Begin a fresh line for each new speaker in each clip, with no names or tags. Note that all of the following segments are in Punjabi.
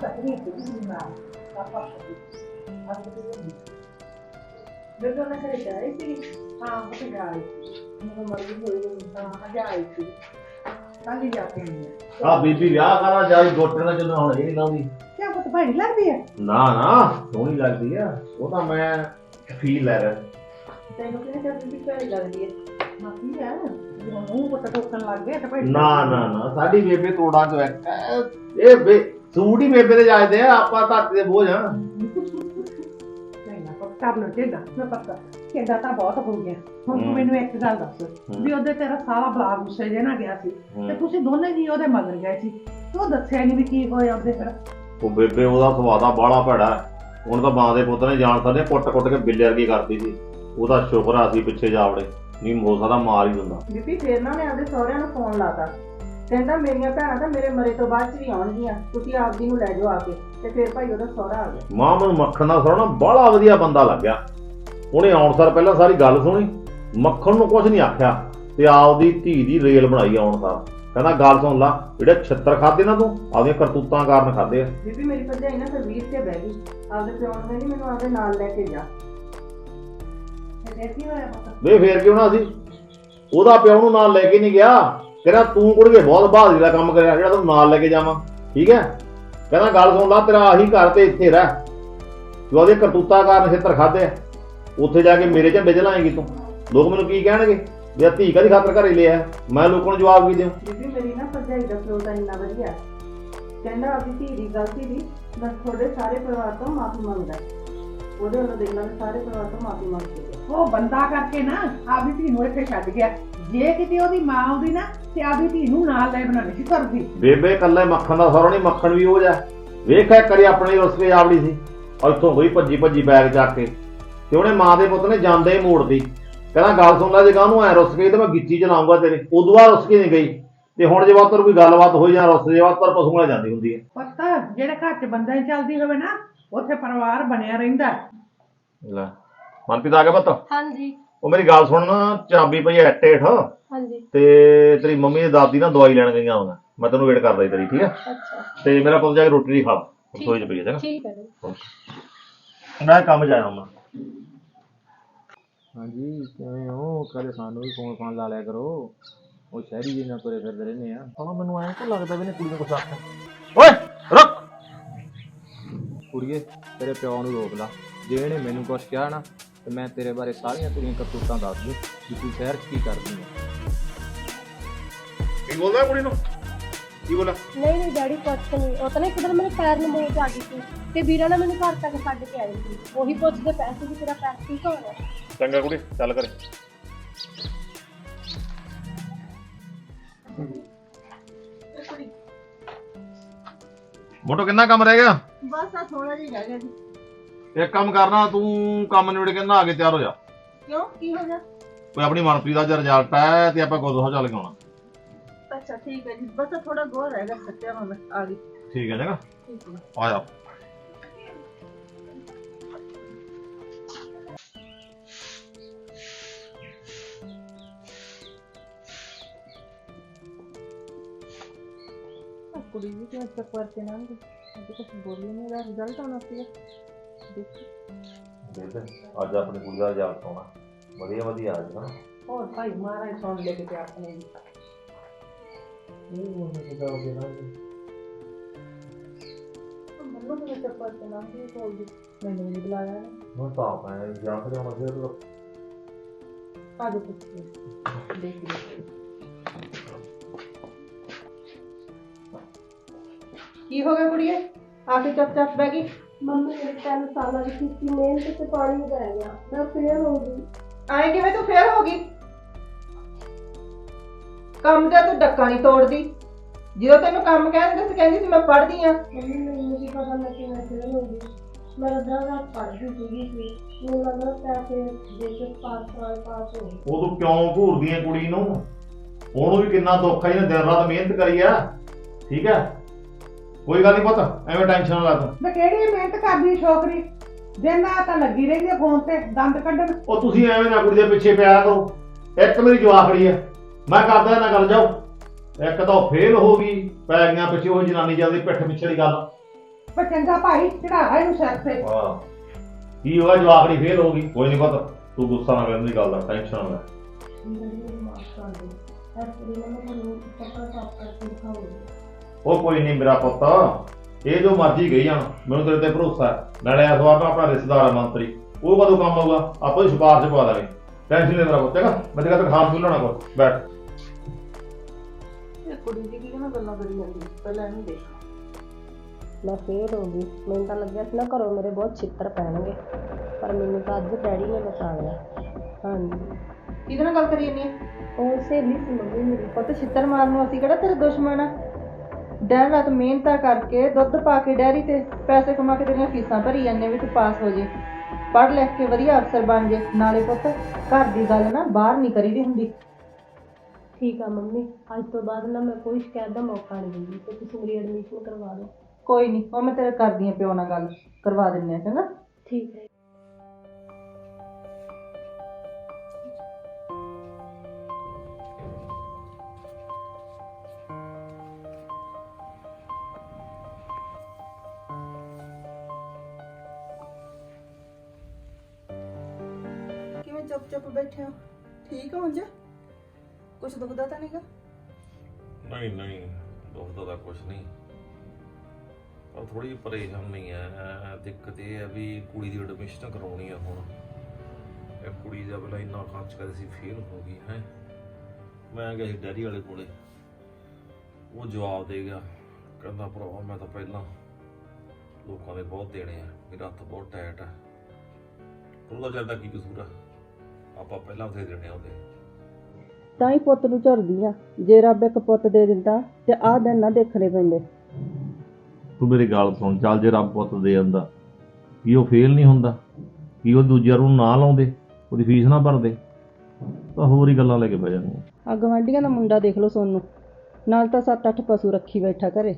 ਜਾ ਤੇ ਜਾ ਰਹੀ ਸੀ ਮੈਨੂੰ ਮਰਜ਼ੀ ਹੋਈ ਨਹੀਂ ਤਾਂ ਹਜਾ ਆਈ ਸੀ ਕੱਲ ਜਾ ਕੇ ਆਈ ਹਾਂ
ਆ ਬੀਬੀ ਵਿਆਹ ਕਰਾ ਜਾਈ ਗੋਟੇ ਨਾਲ ਜਦੋਂ ਹੁਣ ਇਹ ਨਹੀਂ ਲਾਉਂਦੀ।
ਕਿਆ ਪੁੱਤ ਭਾਈ ਲੱਗਦੀ ਹੈ
ਨਾ ਨਾ ਸੋਹਣੀ ਲੱਗਦੀ ਆ। ਉਹ ਤਾਂ ਮੈਂ ਫੀਲ ਲੈ ਰਿਹਾ।
ਤੈਨੂੰ ਕਿਹਨੇ ਕਿਹਾ ਵੀ ਭੈੜੀ ਲੱਗਦੀ ਹੈ ਮਾਫੀ ਹੈ ਜਦੋਂ ਮੂੰਹ ਪੁੱਤ ਠੋਕਣ ਲੱਗ ਗਿਆ ਤਾਂ ਭੈੜੀ
ਨਾ ਨਾ ਨਾ ਸਾਡੀ ਬੇਬੇ ਤੋੜਾਂ ਚੋਂ ਇੱਕ। ਇਹ ਬੇ ਸੂਟ ਹੀ ਬੇਬੇ ਦੇ ਜਾਇਦੇ ਆ ਆਪਾਂ ਧਰਤੀ ਦੇ ਬੋਝ ਆ।
ਨਹੀਂ ਨਾ ਪੁੱਤ ਕਰ ਲੋ ਚੇਡਾ ਮੈਂ ਤਾਂ ਬਹੁਤ ਹੋ ਗਿਆ। ਹੁਣ ਤੂੰ। ਮੈਨੂੰ ਇੱਕ ਗੱਲ ਦੱਸ ਵੀ ਉਹਦੇ ਤੇਰਾ ਸਾਰਾ ਬਲਾ ਗੁੱਸੇ ਜੇ ਨਾ ਗਿਆ ਸੀ ਤੇ ਤੁਸੀਂ ਦੋਨੇ ਜੀ ਉਹਦੇ ਮਗਰ ਗਏ ਸੀ। ਤੂੰ ਦੱਸਿਆ ਨਹੀਂ ਵੀ ਕੀ ਹੋਇਆ ਉਹਦੇ ਫਿਰ
ਉਹ ਬੇਬੇ ਉਹਦਾ ਸਵਾਦਾ ਬਾਲਾ ਭੜਾ ਹੁਣ ਤਾਂ ਮਾਂ ਦੇ ਪੁੱਤ ਨੇ ਜਾਣ ਸਕਦੇ ਕੁੱਟ-ਕੁੱਟ ਕੇ ਬਿੱਲੇ ਵਰਗੀ ਕਰਦੀ ਸੀ। ਉਹਦਾ ਸ਼ੁਕਰ ਆ ਅਸੀਂ ਪਿੱਛੇ ਜਾ ਵੜੇ। ਨਹੀਂ ਹੋ ਸਕਦਾ ਮਾਰ ਹੀ ਦਿੰਦਾ।
ਬੀਬੀ ਫੇਰ ਨਾ ਨੇ ਆਪਦੇ ਸਹੁਰਿਆਂ ਨੂੰ ਫੋਨ ਲਾਤਾ। ਕਹਿੰਦਾ ਮੇਰੀਆਂ ਭੈਣਾਂ ਤਾਂ ਮੇਰੇ ਮਰੇ ਤੋਂ ਬਾਅਦ ਚ ਵੀ ਆਉਣਗੀਆਂ। ਤੁਸੀਂ ਆਪਦੀ ਨੂੰ ਲੈ ਜਾਓ ਆ ਕੇ ਤੇ ਫੇਰ ਭਾਈ ਉਹਦਾ ਸਹੁਰਾ ਆ ਗਿਆ।
ਮਾਂ ਮੈਨੂੰ ਮੱਖਣ ਦਾ ਸੋਹਣਾ ਬਾਲਾ ਵਧੀਆ ਬੰਦਾ ਲੱਗਿਆ। ਉਹਨੇ ਆਉਣ ਸਾਰ ਪਹਿਲਾਂ ਸਾਰੀ ਗੱਲ ਸੁਣੀ ਮੱਖਣ ਨੂੰ ਕੁਝ ਨਹੀਂ ਆਖਿਆ ਤੇ ਆਪਦੀ ਧੀ ਦੀ ਰੇਲ ਬਣਾਈ ਆਉਣ ਸਾਰ। ਕਹਿੰਦਾ ਗੱਲ ਸੁਣ ਲਾ ਜਿਹੜੇ ਛੱਤਰ ਖਾਦੇ ਨਾ ਤੂੰ ਆਪਦੀਆਂ ਕਰਤੂਤਾਂ ਕਾਰਨ ਖਾਦੇ ਆ।
ਬੀਬੀ ਮੇਰੀ ਭਰਜਾਈ ਨਾ ਫਿਰ ਵੀਰ ਤੇ ਬਹਿ ਗਈ। ਆਪਦੇ ਪਿਓ ਨੂੰ ਕਹਿੰਦੀ ਮੈਨੂੰ ਆਪਦੇ ਨਾਲ ਲੈ ਕੇ ਜਾ।
ਕੀ ਹੋਇਆ ਪੁੱਤ?
ਵੇ ਫੇਰ ਕਿਉਂ ਨਾ ਸੀ? ਉਹਦਾ ਪਿਓ ਨੂੰ ਨਾਲ ਲੈ ਕੇ ਨਹੀਂ ਗਿਆ। ਕਹਿੰਦਾ ਤੂੰ ਕੁੜੀਏ ਬਹੁਤ ਬਹਾਦਰੀ ਦਾ ਕੰਮ ਕਰਿਆ ਜਿਹੜਾ ਤੂੰ ਨਾਲ ਲੈ ਕੇ ਜਾਵਾਂ। ਠੀਕ ਹੈ? ਕਹਿੰਦਾ ਗੱਲ ਸੁਣ ਲਾ ਤੇਰਾ ਆਹੀ ਘਰ ਤੇ ਇੱਥੇ ਰਹਿ। ਤੂੰ ਉਹਦੇ ਕਰਤੂਤਾਂ ਕਾਰਨ ਛੇਤਰ ਖਾਦੇ ਉੱਥੇ ਜਾ ਕੇ ਮੇਰੇ ਝੰਡੇ ਚਲਾਏਂਗੀ ਤੂੰ। ਲੋਕ ਮੈਨੂੰ ਕੀ ਕਹਿਣਗੇ? ਵੀ ਧੀ ਕਦੀ ਖਾਤਰ ਘਰੇ ਲਿਆ ਮੈਂ ਲੋਕਾਂ ਨੂੰ ਜਵਾਬ ਕੀ ਦਿਆਂ
ਬੀਬੀ ਮੇਰੀ ਨਾ ਭਰਜਾਈ ਦਾ ਫਲੋ ਤਾਂ ਇੰਨਾ ਵਧੀਆ ਕਹਿੰਦਾ ਆਪਦੀ ਧੀ ਦੀ ਗਲਤੀ ਦੀ ਮੈਂ ਤੁਹਾਡੇ ਸਾਰੇ ਪਰਿਵਾਰ ਤੋਂ ਮਾਫੀ ਮੰਗਦਾ ਉਹਦੇ ਵੱਲੋਂ ਦੇਖ ਸਾਰੇ ਪਰਿਵਾਰ ਤੋਂ ਮਾਫੀ ਮੰਗ ਕੇ ਗਿਆ।
ਉਹ ਬੰਦਾ ਕਰਕੇ ਨਾ ਆਪਦੀ ਧੀ ਨੂੰ ਇੱਥੇ ਛੱਡ ਗਿਆ। ਜੇ ਕਿਤੇ ਉਹਦੀ ਮਾਂ ਆਉਂਦੀ ਨਾ ਤੇ ਆਪਦੀ ਧੀ ਨੂੰ ਨਾਲ ਲੈ ਬਣਾਉਣੀ ਸੀ ਕਰਦੀ
ਬੇਬੇ ਕੱਲੇ ਮੱਖਣ ਦਾ ਸੌਰਾ ਨਹੀਂ ਮੱਖਣ ਵੀ ਉਹ ਜਾ ਵੇਖਿਆ ਕਰੀ ਆਪਣੇ ਰੁੱਸ ਕੇ ਆਵੜੀ ਸੀ। ਇੱਥੋਂ ਹੋਈ ਭੱਜੀ ਭੱਜੀ ਬੈਗ ਚੱਕ ਕੇ। ਤੇ ਉਹਨੇ ਮਾਂ ਦੇ ਪੁੱਤ ਨੇ ਜਾਂਦੇ ਹੀ ਮੋੜਦੀ। ਕਹਿੰਦਾ ਗੱਲ ਸੁਣ ਲੈ ਜੇ ਨੂੰ ਐ ਰੁੱਸ ਗਈ ਤੇ ਮੈਂ ਗਿੱਚੀ ਚਲਾਉਂਗਾ ਤੇਰੇ। ਉਦੋਂ ਬਾਅਦ ਰੁੱਸ ਕੇ ਨਹੀਂ ਗਈ। ਤੇ ਹੁਣ ਜੇ ਬਾਤਰ ਕੋਈ ਗੱਲਬਾਤ ਹੋਈ ਜਾਂ ਰੁੱਸ ਜੇ ਬਾਤਰ ਪਸ਼ੂਆਂ ਨਾਲ ਜਾਂਦੀ ਹੁੰਦੀ ਹੈ।
ਪਤਾ ਜਿਹੜੇ ਘਰ 'ਚ ਬੰਦਾ ਹੀ ਚੱਲਦੀ ਹੋਵੇ ਨਾ ਉੱਥੇ ਪਰਿਵਾਰ ਬਣਿਆ ਰਹਿੰਦਾ।
ਲੈ ਮਨਪ੍ਰੀਤ ਆ ਗਿਆ ਪੁੱਤ?
ਹਾਂਜੀ।
ਉਹ ਮੇਰੀ ਗੱਲ ਸੁਣ ਚਾਬੀ ਪਈ ਐ ਟੇਠ
ਹਾਂਜੀ।
ਤੇ ਤੇਰੀ ਮੰਮੀ ਤੇ ਦਾਦੀ ਨਾ ਦਵਾਈ ਲੈਣ ਗਈਆਂ ਹੋਣਾ। ਮੈਂ ਤੈਨੂੰ ਵੇਟ ਕਰਦਾ ਸੀ ਤੇਰੀ ਠੀਕ ਹੈ
ਅੱਛਾ।
ਤੇ ਮੇਰਾ ਪੁੱਤ ਜਾ ਕੇ ਰੋਟੀ ਨਹੀਂ ਖਾ ਰਸੋਈ ਚ ਪਈ ਹੈ ਚੰਗਾ
ਠੀਕ ਹੈ ਜੀ।
ਮੈਂ ਕੰਮ ਜਾਇਆ ਮੈਂ
ਹਾਂਜੀ ਕਿਵੇਂ ਹੋ? ਕਦੇ ਸਾਨੂੰ ਵੀ ਫੋਨ ਫਾਨ ਲਾ ਲਿਆ ਕਰੋ। ਉਹ ਸ਼ਹਿਰੀ ਜੀ ਨਾਲ ਤੁਰੇ ਫਿਰਦੇ ਰਹਿੰਦੇ ਆ।
ਹਾਂ ਮੈਨੂੰ ਐਂ ਤਾਂ ਲੱਗਦਾ ਵੀ ਨੇ ਕੁੜੀ ਨੂੰ ਕੁਛ ਆਖਿਆ। ਓਏ ਰੁਕ!
ਕੁੜੀਏ ਤੇਰੇ ਪਿਓ ਨੂੰ ਰੋਕ ਲਾ। ਜੇ ਇਹਨੇ ਮੈਨੂੰ ਕੁਝ ਕਿਹਾ ਨਾ ਤੇ ਮੈਂ ਤੇਰੇ ਬਾਰੇ ਸਾਰੀਆਂ ਤੇਰੀਆਂ ਕਰਤੂਤਾਂ ਦੱਸ ਦੂੰ ਕਿ ਤੂੰ ਸ਼ਹਿਰ 'ਚ ਕੀ ਕਰਦੀ ਹੈ
ਕੀ ਬੋਲਦਾ ਕੁੜੀ ਨੂੰ? ਕੀ ਬੋਲਾ
ਨਹੀਂ ਨਹੀਂ ਡੈਡੀ ਕੁਛ ਨਹੀਂ। ਉਹ ਤਾਂ ਨਾ ਇੱਕ ਦਿਨ ਮੇਰੇ ਪੈਰ ਨੂੰ ਮੋਚ ਆ ਗਈ ਸੀ ਤੇ ਵੀਰਾ ਨੇ ਮੈਨੂੰ ਘਰ ਤੱਕ ਛੱਡ ਕੇ ਆਈ ਸੀ। ਉਹੀ ਪੁੱਛਦੇ ਪੈਸੇ ਵੀ ਤੇਰਾ ਪੈਰ ਠੀਕ ਹੋ ਰਿਹਾ
ਚੰਗਾ ਕੁੜੀ ਚੱਲ ਕਰੇ ਮੋਟੋ ਕਿੰਨਾ ਕੰਮ ਰਹਿ ਗਿਆ?
ਬਸ ਆ ਥੋੜਾ ਜਿਹਾ ਰਹਿ ਗਿਆ ਜੀ।
ਇੱਕ ਕੰਮ ਕਰਨਾ ਤੂੰ ਕੰਮ ਨਿਬੜ ਕੇ ਨਾ ਆ ਕੇ ਤਿਆਰ ਹੋ ਜਾ।
ਕਿਉਂ? ਕੀ ਹੋ ਗਿਆ?
ਕੋਈ ਆਪਣੀ ਮਨਪ੍ਰੀਤ ਦਾ ਰਿਜ਼ਲਟ ਹੈ ਤੇ ਆਪਾਂ ਗੁਰਦੁਆਰਾ ਚੱਲ ਕੇ ਆਉਣਾ।
ਅੱਛਾ ਠੀਕ ਹੈ ਜੀ। ਬਸ ਥੋੜਾ ਗੋਰ ਰਹਿ ਗਿਆ ਸੱਚਿਆ ਹੁਣ ਆ ਗਈ।
ਠੀਕ ਹੈ ਜਗਾ
ਠੀਕ ਹੈ।
ਆ ਜਾ।
ਕੁੜੀ ਵੀ ਕਿਉਂ ਚੱਕਰ ਤੇ ਨਾ ਗਈ ਅੱਜ ਕੁਝ ਬੋਲੀ ਨਹੀਂ ਦਾ ਰਿਜ਼ਲਟ ਆਉਣਾ ਸੀ ਦੇਖ
ਅੱਜ ਆਪਣੀ ਕੁੜੀ ਦਾ ਰਿਜ਼ਲਟ ਆਉਣਾ ਵਧੀਆ ਵਧੀਆ ਆ ਜਾਣਾ
ਹੋਰ ਭਾਈ ਮਹਾਰਾਜ ਸੁਣ ਲੈ ਕੇ ਆਪਣੇ ਦੀ
ਮੰਮਾ ਨੂੰ ਚੱਕਰ ਤੇ ਨਾ ਗਈ ਬੋਲਦੀ ਮੈਨੂੰ ਨਹੀਂ ਬੁਲਾਇਆ
ਮੈਂ ਤਾਂ ਆਪਾਂ ਜਾਂ ਫਿਰ ਆਉਣਾ ਫਿਰ
ਆ ਜਾ ਪੁੱਛ ਦੇਖ ਲਈ ਕੀ ਹੋ ਗਿਆ ਕੁੜੀਏ ਆ ਕੇ ਚੱਪ ਚੱਪ ਬਹਿ ਗਈ।
ਮੰਮੀ ਮੇਰੇ ਤਿੰਨ ਸਾਲਾਂ ਦੀ ਕੀਤੀ ਮਿਹਨਤ ਤੇ ਪਾਣੀ ਗਿਆ ਮੈਂ ਫੇਰ ਹੋ ਗਈ।
ਆਏ ਕਿਵੇਂ ਤੂੰ ਫੇਰ ਹੋ ਗਈ? ਕੰਮ ਦਾ ਤੂੰ ਡੱਕਾ ਨਹੀਂ ਤੋੜਦੀ। ਜਦੋਂ ਤੈਨੂੰ ਕੰਮ ਕਹਿੰਦੇ ਸੀ ਕਹਿੰਦੀ ਸੀ ਮੈਂ ਪੜ੍ਹਦੀ ਆ।
ਮੰਮੀ ਮੈਨੂੰ ਕੀ ਪਤਾ ਮੈਂ ਕਿਵੇਂ ਫੇਰ ਹੋ ਗਈ। ਮੇਰਾ ਦਰਦ ਪੜ੍ਹਦੀ ਸੀਗੀ ਸੀ। ਮੈਨੂੰ ਲੱਗਾ ਪੈਸੇ ਦੇ ਕੇ ਪਾਸ ਪਾਸ ਹੋ ਗਈ
ਉਹ ਤੂੰ ਕਿਉਂ ਘੂਰਦੀ ਹੈ ਕੁੜੀ ਨੂੰ? ਉਹਨੂੰ ਵੀ ਕਿੰਨਾ ਦੁੱਖ ਆ ਜਿਹਨੇ ਦਿਨ ਰਾਤ ਮਿਹਨਤ ਕਰੀ ਆ। ਠੀਕ ਹੈ ਕੋਈ ਗੱਲ ਨਹੀਂ ਪੁੱਤ ਐਵੇਂ ਟੈਨਸ਼ਨ ਨਾ ਲੈ ਤੂੰ।
ਮੈਂ ਕਿਹੜੀ ਮਿਹਨਤ ਕਰਦੀ ਛੋਕਰੀ? ਦਿਨ ਰਾਤ ਤਾਂ ਲੱਗੀ ਰਹਿੰਦੀ ਆ ਫੋਨ ਤੇ ਦੰਦ ਕੱਢਣ।
ਉਹ ਤੁਸੀਂ ਐਵੇਂ ਨਾ ਕੁੜੀ ਦੇ ਪਿੱਛੇ ਪਿਆ ਕਰੋ ਇੱਕ ਮੇਰੀ ਜਵਾਖੜੀ ਹੈ ਮੈਂ ਕਰਦਾ ਨਾ ਗੱਲ ਜਾਓ। ਇੱਕ ਤਾਂ ਫੇਲ ਹੋ ਗਈ ਪੈ ਗਈਆਂ ਪਿੱਛੇ ਉਹ ਜਨਾਨੀ ਜਲਦੀ ਪਿੱਠ ਪਿੱਛੇ ਦੀ ਗੱਲ।
ਪਰ ਚੰਗਾ ਭਾਈ ਚੜਾਵਾ ਇਹਨੂੰ ਸਿਰ ਤੇ।
ਹਾਂ। ਕੀ ਹੋਇਆ ਜਵਾਕੜੀ ਫੇਲ ਹੋ ਗਈ? ਕੋਈ ਨਹੀਂ ਪਤਾ ਤੂੰ ਗੁੱਸਾ ਨਾ ਕਰਨ ਦੀ ਗੱਲ ਦਾ ਟੈਨਸ਼ਨ ਨਾ ਲੈ।
ਮੈਨੂੰ ਮਾਫ ਕਰ ਦੇ ਇਸ ਲਈ ਮੈਂ ਤੁਹਾਨੂੰ ਪੱਕਾ ਸਾਫ਼ ਕਰਕੇ ਦਿਖਾਉਂਗੀ
ਉਹ ਕੋਈ ਨਹੀਂ ਮੇਰਾ ਪੁੱਤ। ਇਹ ਜੋ ਮਰਜ਼ੀ ਗਈ ਜਾਣ ਮੈਨੂੰ ਤੇਰੇ ਤੇ ਭਰੋਸਾ ਹੈ। ਨਾਲੇ ਇਸ ਵਾਰ ਆਪਣਾ ਰਿਸ਼ਤੇਦਾਰ ਮੰਤਰੀ। ਉਹ ਕਦੋਂ ਕੰਮ ਆਊਗਾ? ਆਪਾਂ ਹੀ ਸਿਫਾਰਸ਼ ਪਾ ਦਾਂਗੇ। ਟੈਨਸ਼ਨ ਲੈ ਮੇਰਾ ਪੁੱਤ ਹੈਗਾ ਮੈਂ ਤੇ ਕਹਿੰਦਾ ਖਾਣ ਪੀਣ ਲੈਣਾ ਕੋ ਬੈਠ।
ਇਹ ਕੁੜੀ ਦੀ ਕੀ ਨਾ ਗੱਲਾਂ ਕਰੀ ਜਾਂਦੀ ਪਹਿਲਾਂ ਇਹਨੂੰ ਦੇਖ
ਮੈਂ ਫੇਰ ਹੋ ਗਈ ਮੈਨੂੰ ਤਾਂ ਲੱਗਿਆ ਸੀ ਨਾ ਘਰੋਂ ਮੇਰੇ ਬਹੁਤ ਛਿੱਤਰ ਪੈਣਗੇ। ਪਰ ਮੈਨੂੰ ਤਾਂ ਅੱਜ ਡੈਡੀ ਨੇ ਬਚਾ ਲਿਆ ਹਾਂਜੀ।
ਕਿਹਦੇ ਨਾਲ ਗੱਲ ਕਰੀ ਜਾਂਦੀ ਹੈ?
ਉਹ ਸਹੇਲੀ ਸੀ ਮੰਮੀ ਮੇਰੀ।
ਪੁੱਤ ਛਿੱਤਰ ਮਾਰਨ ਨੂੰ ਅਸੀਂ ਕਿਹੜਾ ਤੇਰੇ ਦੁਸ਼ਮਣ ਆ? ਦਿਨ ਰਾਤ ਮਿਹਨਤਾਂ ਕਰਕੇ ਦੁੱਧ ਪਾ ਕੇ ਡੈਰੀ ਤੇ ਪੈਸੇ ਕਮਾ ਕੇ ਤੇਰੀਆਂ ਫੀਸਾਂ ਭਰੀ ਜਾਂਦੇ ਵੀ ਤੂੰ ਪਾਸ ਹੋ ਜੇ। ਪੜ੍ਹ ਲਿਖ ਕੇ ਵਧੀਆ ਅਫਸਰ ਬਣ ਜੇ। ਨਾਲੇ ਪੁੱਤ ਘਰ ਦੀ ਗੱਲ ਨਾ ਬਾਹਰ ਨਹੀਂ ਕਰੀਦੀ ਹੁੰਦੀ।
ਠੀਕ ਆ ਮੰਮੀ ਅੱਜ ਤੋਂ ਬਾਅਦ ਨਾ ਮੈਂ ਕੋਈ ਸ਼ਿਕਾਇਤ ਦਾ ਮੌਕਾ ਨਹੀਂ ਦਿੰਦੀ। ਤੇ ਤੁਸੀਂ ਮੇਰੀ ਐਡਮਿਸ਼ਨ ਕਰਵਾ ਦਿਓ।
ਕੋਈ ਨਹੀਂ ਉਹ ਮੈਂ ਤੇਰੇ ਕਰਦੀ ਆ ਪਿਓ ਨਾਲ ਗੱਲ ਕਰਵਾ ਦਿੰਨੇ ਆ ਚੰਗਾ?
ਠੀਕ ਹੈ।
ਚੁੱਪ ਚੁੱਪ ਬੈਠੇ ਹੋ। ਠੀਕ ਹੋ ਉਂਝ ਕੁਛ ਦੁਖਦਾ ਤਾਂ ਨਹੀਂਗਾ
ਨਹੀਂ ਨਹੀਂ, ਦੁਖਦਾ ਤਾਂ ਕੁਛ ਨਹੀਂ। ਪਰ ਥੋੜੀ ਪਰੇਸ਼ਾਨੀ ਹੈ ਦਿੱਕਤ ਇਹ ਹੈ ਵੀ ਕੁੜੀ ਦੀ ਐਡਮਿਸ਼ਨ ਕਰਾਉਣੀ ਆ ਹੁਣ। ਇਹ ਕੁੜੀ ਦਾ ਪਹਿਲਾਂ ਇੰਨਾ ਖਰਚ ਕਰੇ ਸੀ, ਫੇਲ ਹੋ ਗਈ, ਹੈ। ਮੈਂ ਗਿਆ ਸੀ ਡੈਡੀ ਵਾਲੇ ਕੋਲੇ। ਉਹ ਜਵਾਬ ਦੇ ਗਿਆ, ਕਹਿੰਦਾ, ਭਰਾਵਾ, ਮੈਂ ਤਾਂ ਪਹਿਲਾਂ ਲੋਕਾਂ ਦੇ ਬਹੁਤ ਦੇਣੇ ਆ, ਮੇਰਾ ਹੱਥ ਬਹੁਤ ਟਾਈਟ ਆ। ਉਹਦਾ ਚੱਲਦਾ ਕੀ ਕਸੂਰ ਆ? ਆਪਾਂ ਪਹਿਲਾਂ ਉਥੇ ਦੇਣੇ ਆ ਉਹਦੇ
ਤਾਂ ਹੀ ਪੁੱਤ ਨੂੰ ਝੁਰਦੀ ਆ। ਜੇ ਰੱਬ ਇੱਕ ਪੁੱਤ ਦੇ ਦਿੰਦਾ ਤੇ ਆਹ ਦਿਨ ਨਾ ਦੇਖਣੇ ਪੈਂਦੇ।
ਤੂੰ ਮੇਰੀ ਗੱਲ ਸੁਣ ਚੱਲ ਜੇ ਰੱਬ ਪੁੱਤ ਦੇ ਦਿੰਦਾ ਕੀ ਉਹ ਫੇਲ ਨਹੀਂ ਹੁੰਦਾ ਕੀ ਉਹ ਦੂਜਿਆਂ ਨੂੰ ਨਾ ਲਾਉਂਦੇ ਉਹਦੀ ਫੀਸ ਨਾ ਭਰਦੇ ਤਾਂ ਹੋਰ ਹੀ ਗੱਲਾਂ ਲੈ ਕੇ ਬਹਿ ਜਾਣਗੇ
ਆ। ਗਵਾਂਢੀਆਂ ਦਾ ਮੁੰਡਾ ਦੇਖ ਲਓ ਸੋਨੂੰ। ਨਾਲ ਤਾਂ 7-8 ਪਸ਼ੂ ਰੱਖੀ ਬੈਠਾ ਘਰੇ।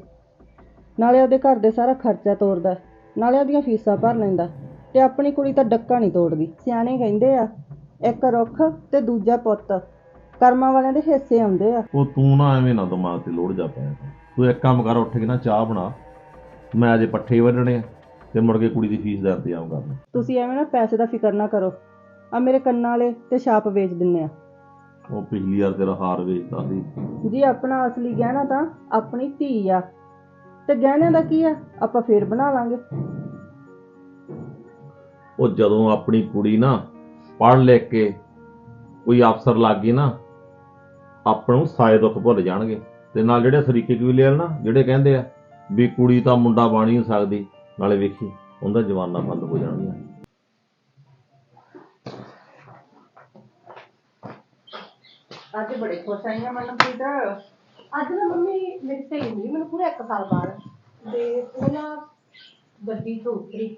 ਨਾਲੇ ਉਹਦੇ ਘਰ ਦੇ ਸਾਰਾ ਖਰਚਾ ਤੋਰਦਾ ਨਾਲੇ ਉਹਦੀਆਂ ਫੀਸਾਂ ਭਰ ਲੈਂਦਾ ਤੇ ਆਪਣੀ ਕੁੜੀ ਤਾਂ ਡੱਕਾ ਨਹੀਂ ਤੋੜਦੀ। ਸਿਆਣੇ ਕਹਿੰਦੇ ਆ ਇੱਕ ਰੁੱਖ ਤੇ ਦੂਜਾ ਪੁੱਤ। ਕਰਮਾਂ ਵਾਲਿਆਂ ਦੇ ਹਿੱਸੇ ਆਉਂਦੇ ਆ।
ਉਹ ਤੂੰ ਨਾ ਐਵੇਂ ਨਾ ਦਿਮਾਗ ਤੇ ਲੋੜ ਜਾ ਪਿਆ ਤੂੰ ਇੱਕ ਕੰਮ ਕਰ ਉੱਠ ਕੇ ਨਾ ਚਾਹ ਬਣਾ। ਮੈਂ ਅਜੇ ਪੱਠੇ ਵੱਢਣੇ ਆ ਤੇ ਮੁੜ ਕੇ ਕੁੜੀ ਦੀ ਫੀਸ ਦਾ ਇੰਤਜ਼ਾਮ ਕਰਨਾ
ਤੁਸੀਂ ਐਵੇਂ ਨਾ ਪੈਸੇ ਦਾ ਫਿਕਰ ਨਾ ਕਰੋ। ਆ ਮੇਰੇ ਕੰਨਾਂ ਵਾਲੇ ਤੇ ਛਾਪ ਵੇਚ ਦਿੰਨੇ ਆ।
ਉਹ ਪਿਛਲੀ ਵਾਰ ਤੇਰਾ ਹਾਰ ਵੇਚਦਾ ਸੀ।
ਜੀ ਆਪਣਾ ਅਸਲੀ ਗਹਿਣਾ ਤਾਂ ਆਪਣੀ ਧੀ ਆ। ਤੇ ਗਹਿਣਿਆਂ ਦਾ ਕੀ ਆ? ਆਪਾਂ ਫੇਰ ਬਣਾ ਲਾਂਗੇ।
ਉਹ ਜਦੋਂ ਆਪਣੀ ਕੁੜੀ ਨਾ ਪੜ ਲਿਖ ਕੇ ਕੋਈ ਅਫਸਰ ਲੱਗ ਗਈ ਨਾ ਆਪਾਂ ਨੂੰ ਸਾਏ ਦੁੱਖ ਭੁੱਲ ਜਾਣਗੇ। ਤੇ ਨਾਲ ਜਿਹੜੇ ਸਰੀਕੇ ਕਬੀਲੇ ਨਾ, ਜਿਹੜੇ ਕਹਿੰਦੇ ਆ ਵੀ ਕੁੜੀ ਤਾਂ ਮੁੰਡਾ ਬਣ ਹੀ ਨਹੀਂ ਸਕਦੀ, ਨਾਲੇ ਵੇਖੀ, ਉਹਦਾ ਜਵਾਨਾ ਬੰਦ ਹੋ ਜਾਣਗੀਆਂ।
ਅੱਜ ਬੜੇ ਖੁਸ਼ ਆਈ ਆ ਮਨਪ੍ਰੀਤ।
ਅੱਜ ਨਾ ਮੰਮੀ ਮੇਰੀ ਸਹੇਲੀ ਮਿਲੀ ਮੈਨੂੰ ਪੂਰਾ ਇੱਕ ਸਾਲ ਬਾਅਦ। ਤੇ ਉਹ ਨਾ ਗੱਡੀ ਤੋਂ ਉਤਰੀ।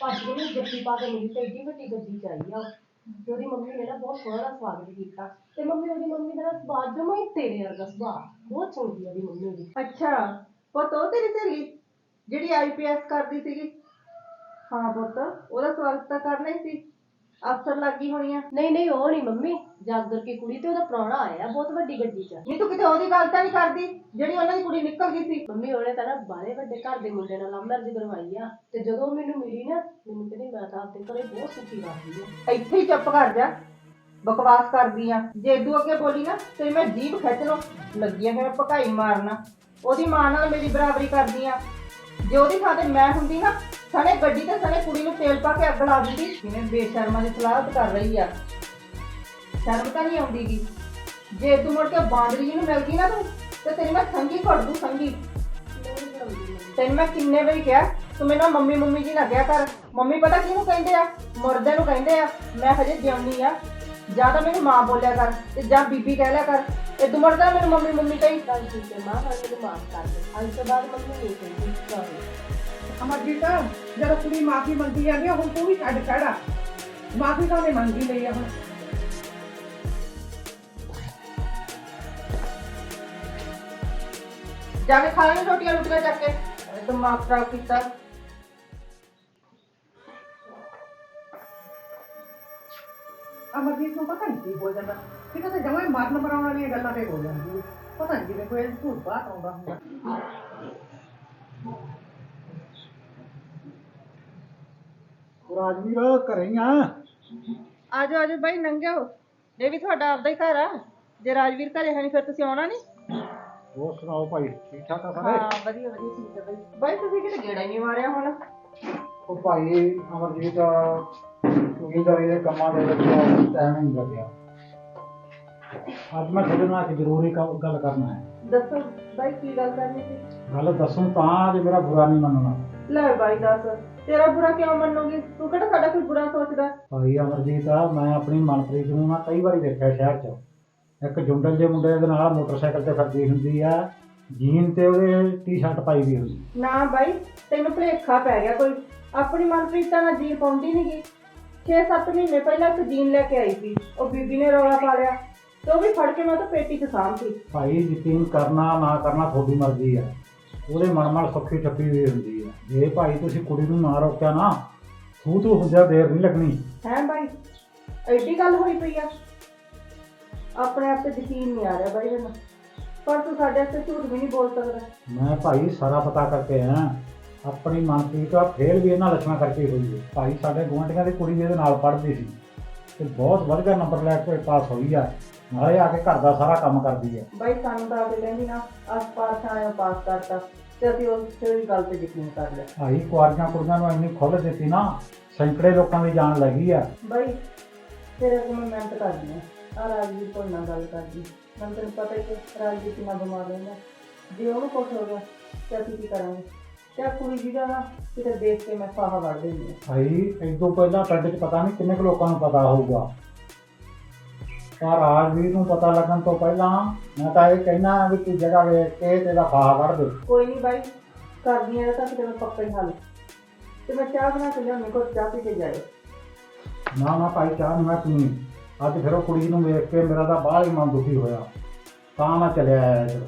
ਭੱਜ ਕੇ ਮੈਨੂੰ ਗੱਡੀ ਪਾ ਕੇ ਮਿਲੀ ਤੇ ਵੱਡੀ ਗੱਡੀ ਚ ਆ। ਤੇ ਉਹਦੀ ਮੰਮੀ ਨੇ ਨਾ ਬਹੁਤ ਸੋਹਣਾ ਸਵਾਗਤ ਕੀਤਾ। ਤੇ ਮੰਮੀ ਉਹਦੀ ਮੰਮੀ ਦਾ ਨਾ ਸੁਭਾਅ ਜਮਾ ਹੀ ਤੇਰੇ ਵਰਗਾ ਸੁਭਾਅ। ਬਹੁਤ ਚੰਗੀ ਆ ਉਹਦੀ ਮੰਮੀ ਉਹਦੀ।
ਅੱਛਾ ਪੁੱਤ ਉਹ ਤੇਰੀ ਸਹੇਲੀ ਜਿਹੜੀ ਆਈਪੀਐਸ ਕਰਦੀ ਸੀਗੀ? ਹਾਂ ਪੁੱਤ ਉਹਦਾ ਸਵਾਗਤ ਤਾਂ ਕਰਨਾ ਹੀ ਸੀ। ਅਫਸਰ ਲੱਗੀ ਹੋਣੀ ਆ।
ਨਹੀਂ ਨਹੀਂ, ਉਹ ਨਹੀਂ ਮੰਮੀ, ਜਾਗਰ ਕੀ ਕੁੜੀ ਤੇ ਉਹਦਾ ਪ੍ਰਾਹੁਣਾ ਆਇਆ ਬਹੁਤ ਵੱਡੀ ਗੱਡੀ ਚ।
ਨਹੀਂ, ਤੂੰ ਕਿਤੇ ਉਹਦੀ ਗੱਲ ਤਾਂ ਨਹੀਂ ਕਰਦੀ, ਜਿਹੜੀ ਉਹਨਾਂ ਦੀ ਕੁੜੀ ਨਿਕਲ ਗਈ ਸੀ।
ਮੰਮੀ, ਉਹਨੇ ਤਾਂ ਨਾ ਬਾਰੇ ਵੱਡੇ ਘਰ ਦੇ ਮੁੰਡੇ ਨਾਲ ਲਵ ਮੈਰਿਜ ਕਰਵਾਈ ਆ। ਤੇ ਜਦੋਂ ਉਹ ਮੈਨੂੰ ਮਿਲੀ ਨਾ, ਮੈਨੂੰ ਕਹਿੰਦੀ, ਮੈਂ ਤਾਂ ਆਪਣੇ ਘਰੇ ਬਹੁਤ ਸੁਖੀ ਰਹੀ ਆ
ਇੱਥੇ ਹੀ ਚੁੱਪ ਕਰ ਜਾ, ਬਕਵਾਸ ਕਰਦੀ ਆ। ਜੇ ਇਦੋਂ ਅੱਗੇ ਬੋਲੀ ਨਾ, ਤੇ ਮੈਂ ਜੀਭ ਖਿੱਚ ਲਓ ਲੱਗੀ ਆ ਫਿਰ ਭਕਾਈ ਮਾਰਨਾ। ਉਹਦੀ ਮਾਂ ਨਾਲ ਮੇਰੀ ਬਰਾਬਰੀ ਕਰਦੀ ਆ। ਜੇ ਉਹਦੀ ਥਾਂ ਤੇ ਮੈਂ ਹੁੰਦੀ ਨਾ ਸਣੇ ਗੱਡੀ ਤੇ ਸਣੇ ਕੁੜੀ ਨੂੰ ਤੇਲ ਪਾ ਕੇ ਅੱਗ ਲਾ ਦਿੰਦੀ। ਕਿਵੇਂ ਬੇਸ਼ਰਮਾਂ ਦੀ ਸਲਾਹਤ ਕਰ ਰਹੀ ਆ। ਸ਼ਰਮ ਤਾਂ ਨਹੀਂ ਆਉਂਦੀਗੀ ਜੇ ਤੂੰ ਮੁੜ ਕੇ ਬਾਂਦਰੀ ਜੀ ਨੂੰ ਮਿਲ ਗਈ ਨਾ ਤੂੰ, ਤੇ ਤੇਰੀ ਮੈਂ ਸੰਗੀ ਘੜ ਦੂੰ ਸੰਗੀ। ਤੈਨੂੰ ਮੈਂ ਕਿੰਨੇ ਵਾਰੀ ਕਿਹਾ, ਤੂੰ ਮੈਨੂੰ ਮੰਮੀ ਮੰਮੀ ਜੀ ਨਾ ਕਿਹਾ ਕਰ। ਮੰਮੀ ਪਤਾ ਕਿਹਨੂੰ ਕਹਿੰਦੇ ਆ? ਮੁਰਦੇ ਨੂੰ ਕਹਿੰਦੇ ਆ, ਮੈਂ ਹਜੇ ਜਿਉਣੀ ਆ। ਜਾਂ ਤਾਂ ਮੈਨੂੰ ਮਾਂ ਬੋਲਿਆ ਕਰ, ਤੇ ਜਾਂ ਬੀਬੀ ਕਹਿ ਲਿਆ ਕਰ। ਇਹ ਤੂੰ ਮਰਦਾ ਮੈਨੂੰ ਮੰਮੀ ਮੰਮੀ ਕਹੀ
ਤਾਂ ਠੀਕ ਹੈ ਮਾਂ ਹਾਂ ਮੈਨੂੰ ਮਾਫ ਕਰ ਦੇ। ਅੱਜ ਤੋਂ ਬਾਅਦ ਮੰਮੀ ਨਹੀਂ ਕਹਿੰਦੀ ਸੌਰੀ
ਅਮਰਜੀਤ ਜਦੋਂ ਕੁੜੀ ਮਾਫੀ ਮੰਗੀ ਜਾਂਦੀ ਆ ਹੁਣ ਤੂੰ ਵੀ ਛੱਡ ਖੜਾ। ਮਾਫੀ ਤਾਂ ਉਹਨੇ ਮੰਗੀ ਲਈ ਆ ਹੁਣ।
ਜਾ ਕੇ ਖਾ ਲੈ ਰੋਟੀਆਂ ਰੋਟੀਆਂ ਚੱਕ ਕੇ। ਇਹ ਤਾਂ ਮਾਫ ਖਰਾਬ ਕੀਤਾ।
ਅਮਰਜੀਤ ਨੂੰ ਪਤਾ ਨਹੀਂ ਕੀ ਹੋ ਤਾਂ ਜਮਾਂ ਹੀ ਮਰਨ ਮਰਾਉਣ ਵਾਲੀਆਂ ਗੱਲਾਂ ਤੇ ਹੋ ਜਾਂਦੀ ਹੈ। ਪਤਾ ਨਹੀਂ ਜਿਵੇਂ ਕੋਈ ਝੂਠ ਬਾਤ ਆਉਂਦਾ ਹੁੰਦਾ।
ਰਾਜਵੀਰ ਘਰੇ ਹੀ ਆ?
ਆਜੋ ਆਜੋ ਬਾਈ ਨੰਗਿਓ ਇਹ ਵੀ ਤੁਹਾਡਾ ਆਪਦਾ ਹੀ ਘਰ ਆ। ਜੇ ਰਾਜਵੀਰ ਘਰੇ ਹੈ ਨਹੀਂ ਫਿਰ ਤੁਸੀਂ ਆਉਣਾ ਨਹੀਂ
ਹੋਰ ਸੁਣਾਓ ਭਾਈ ਠੀਕ ਠਾਕ ਆ ਸਾਰੇ?
ਹਾਂ ਵਧੀਆ ਵਧੀਆ ਠੀਕ ਹੈ ਬਾਈ। ਬਾਈ ਤੁਸੀਂ ਕਿਤੇ ਗੇੜਾ ਹੀ ਨਹੀਂ ਮਾਰਿਆ ਹੁਣ?
ਉਹ ਭਾਈ ਅਮਰਜੀਤ ਚੁਗੀਦਾਰੀ ਦੇ ਕੰਮਾਂ ਦੇ ਵਿੱਚ ਟਾਈਮ ਨਹੀਂ ਲੱਗਿਆ। ਅੱਜ ਮੈਂ ਤੁਹਾਡੇ ਨਾਲ ਇੱਕ ਜ਼ਰੂਰੀ ਕ- ਗੱਲ ਕਰਨਾ ਹੈ।
ਦੱਸੋ ਬਾਈ ਕੀ ਗੱਲ ਕਰਨੀ ਸੀ?
ਗੱਲ ਦੱਸੂੰ ਤਾਂ ਜੇ ਮੇਰਾ ਬੁਰਾ ਨਹੀਂ ਮੰਨਣਾ।
ਲੈ ਬਾਈ ਦੱਸ ਤੇਰਾ ਬੁਰਾ ਕਿਉਂ ਮੰਨੋਗੇ? ਤੂੰ ਕਿਹੜਾ ਸਾਡਾ ਕੋਈ ਬੁਰਾ ਸੋਚਦਾ?
ਭਾਈ ਅਮਰਜੀਤ ਆ ਮੈਂ ਆਪਣੀ ਮਨਪ੍ਰੀਤ ਨੂੰ ਨਾ ਕਈ ਵਾਰੀ ਦੇਖਿਆ ਸ਼ਹਿਰ 'ਚ। ਇੱਕ ਜੁੰਡਲ ਜੇ ਮੁੰਡੇ ਦੇ ਨਾਲ ਮੋਟਰਸਾਈਕਲ ਤੇ ਫਿਰਦੀ ਹੁੰਦੀ ਆ। ਜੀਨ ਤੇ ਉਹਦੇ ਟੀ-ਸ਼ਰਟ ਪਾਈ ਵੀ ਹੁੰਦੀ।
ਨਾ ਬਾਈ ਤੈਨੂੰ ਭੁਲੇਖਾ ਪੈ ਗਿਆ ਕੋਈ। ਆਪਣੀ ਮਨਪ੍ਰੀਤ ਤਾਂ ਨਾ ਜੀਨ ਪਾਉਂਦੀ ਨਹੀਂਗੀ 6-7 ਮਹੀਨੇ ਪਹਿਲਾਂ ਇੱਕ ਜੀਨ ਲੈ ਕੇ ਆਈ ਸੀ। ਉਹ ਬੀਬੀ ਨੇ ਰੌਲਾ ਪਾ ਲਿਆ। ਤੇ ਉਹ ਵੀ ਫੜ ਕੇ ਮੈਂ ਤਾਂ ਪੇਟੀ 'ਚ ਸਾਂਭਤੀ
ਭਾਈ ਯਕੀਨ ਕਰਨਾ ਨਾ ਕਰਨਾ ਤੁਹਾਡੀ ਮਰਜ਼ੀ ਹੈ ਉਹਦੇ ਮਨ ਮਨ ਸੁੱਖੀ ਠੱਪੀ ਹੋਈ ਹੁੰਦੀ ਹੈ ਜੇ ਭਾਈ ਤੁਸੀਂ ਕੁੜੀ ਨੂੰ ਨਾ ਰੋਕਿਆ ਨਾ ਥੂ ਥੂ ਹੁੰਦਿਆਂ ਦੇਰ ਨਹੀਂ ਲੱਗਣੀ।
ਹੈ ਬਾਈ ਐਡੀ ਗੱਲ ਹੋਈ ਪਈ ਆ। ਆਪਣੇ ਆਪ ਤੇ ਯਕੀਨ ਨਹੀਂ ਆ ਰਿਹਾ ਬਾਈ ਮੈਨੂੰ। ਪਰ ਤੂੰ ਸਾਡੇ ਵਾਸਤੇ ਝੂਠ ਵੀ ਨਹੀਂ ਬੋਲ ਸਕਦਾ।
ਮੈਂ ਭਾਈ ਸਾਰਾ ਪਤਾ ਕਰਕੇ ਆਇਆ। ਆਪਣੀ ਮਨਪ੍ਰੀਤ ਆ ਫੇਲ ਵੀ ਇਹਨਾਂ ਲੱਛਣਾਂ ਕਰਕੇ ਹੋਈ ਹੈ ਭਾਈ ਸਾਡੇ ਗੁਆਂਢੀਆਂ ਦੀ ਕੁੜੀ ਇਹਦੇ ਨਾਲ ਪੜ੍ਹਦੀ ਸੀ। ਤੇ ਬਹੁਤ ਵਧੀਆ ਨੰਬਰ ਲੈ ਕੇ ਪਾਸ ਹੋਈ ਆ। ਨਾਲੇ ਆ ਕੇ ਘਰ ਦਾ ਸਾਰਾ ਕੰਮ ਕਰਦੀ ਹੈ
ਬਾਈ ਸਾਨੂੰ ਤਾਂ ਆਪੇ ਕਹਿੰਦੀ ਨਾ ਆਸ-ਪਾਸ ਆਇਆ ਪਾਸ ਕਰਤਾ। ਤੇ ਅਸੀਂ ਉਸ ਤੇ ਵੀ ਗੱਲ ਤੇ ਯਕੀਨ ਕਰ ਲਿਆ।
ਭਾਈ ਕੁਆਰੀਆਂ ਕੁੜੀਆਂ ਨੂੰ ਇੰਨੀ ਖੁੱਲ੍ਹ ਦਿੱਤੀ ਨਾ ਸੈਂਕੜੇ ਲੋਕਾਂ ਦੀ ਜਾਨ ਲੱਗੀ ਆ।
ਬਾਈ ਤੇਰੇ ਕੋਲ ਮੈਂ ਮਿਹਨਤ ਕਰਦੀ ਆ। ਆ ਰਾਜਵੀਰ ਕੋਲ ਨਾਲ ਗੱਲ ਕਰਦੀ। ਮੈਨੂੰ ਤੈਨੂੰ ਪਤਾ ਹੀ ਹੈ ਰਾਜਵੀਰ ਕਿੰਨਾ ਬਿਮਾਰ ਰਹਿੰਦਾ ਜੇ ਉਹਨੂੰ ਕੁਛ ਹੋ ਗਿਆ ਤੇ ਅਸੀਂ ਕੀ ਕਰਾਂਗੇ? ਤੇ ਆਹ ਕੁੜੀ ਜੀ ਦਾ ਨਾ ਕਿਤੇ ਦੇਖ ਕੇ ਮੈਂ ਫਾਹਾ ਵੜ ਦਿੰਦੀ ਆ।
ਭਾਈ ਤੋਂ ਪਹਿਲਾਂ ਪਿੰਡ 'ਚ ਪਤਾ ਨਹੀਂ ਕਿੰਨੇ ਕੁ ਲੋਕਾਂ ਨੂੰ ਪਤਾ ਹੋਊਗਾ। ਪਰ ਰਾਜਵੀਰ ਨੂੰ ਪਤਾ ਲੱਗਣ ਤੋਂ ਪਹਿਲਾਂ ਮੈਂ ਤਾਂ ਇਹ ਕਹਿਣਾ ਵੀ ਤੂੰ ਜਗ੍ਹਾ ਵੇਖ ਕੇ ਤੇਰਾ ਫਾਹਾ ਵੜ ਦੇ।
ਕੋਈ ਨਹੀਂ ਬਾਈ ਕਰਦੀ ਆ ਤਾਂ ਕਿਤੇ ਮੈਂ ਪੱਕਾ ਹੀ ਹੱਲ। ਤੇ ਮੈਂ ਚਾਹ ਬਣਾ ਕੇ ਲਿਆਉਣੀ ਕੋ ਚਾਹ ਪੀ ਕੇ ਜਾਏ
ਨਾ ਨਾ ਭਾਈ ਚਾਹ ਨਹੀਂ ਮੈਂ ਪੀਣੀ। ਅੱਜ ਫਿਰ ਉਹ ਕੁੜੀ ਨੂੰ ਵੇਖ ਕੇ ਮੇਰਾ ਤਾਂ ਬਾਹਰ ਹੀ ਮਨ ਦੁਖੀ ਹੋਇਆ। ਤਾਂ ਮੈਂ ਚਲਿਆ ਆਇਆ ਇੱਧਰ।